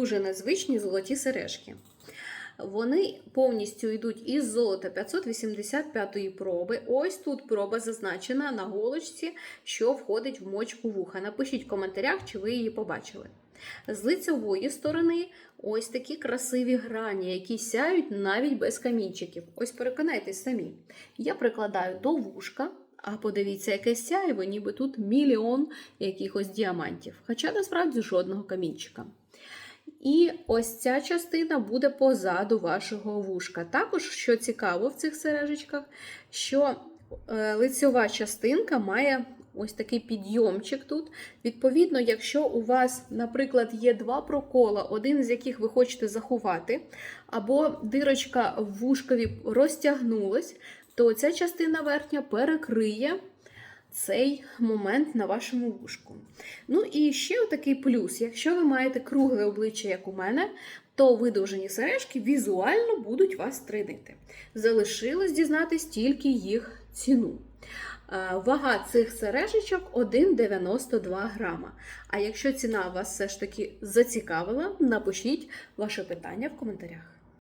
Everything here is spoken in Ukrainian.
Дуже незвичні золоті сережки. Вони повністю йдуть із золота 585 проби. Ось тут проба зазначена на голочці, що входить в мочку вуха. Напишіть в коментарях, чи ви її побачили. З лицевої сторони ось такі красиві грані, які сяють навіть без камінчиків. Ось переконайтесь самі. Я прикладаю до вушка, а подивіться, яке сяєво, ніби тут мільйон якихось діамантів, хоча насправді жодного камінчика. І ось ця частина буде позаду вашого вушка. Також, що цікаво в цих сережечках, що е, лицьова частинка має ось такий підйомчик тут. Відповідно, якщо у вас, наприклад, є два прокола, один з яких ви хочете заховати, або дирочка в вушкові розтягнулась, то ця частина верхня перекриє цей момент на вашому вушку. Ну і ще такий плюс: якщо ви маєте кругле обличчя, як у мене, то видовжені сережки візуально будуть вас тридити. Залишилось дізнатись тільки їх ціну. Е, Вага цих сережечок 1,92 грама. А якщо ціна вас все ж таки зацікавила, напишіть ваше питання в коментарях.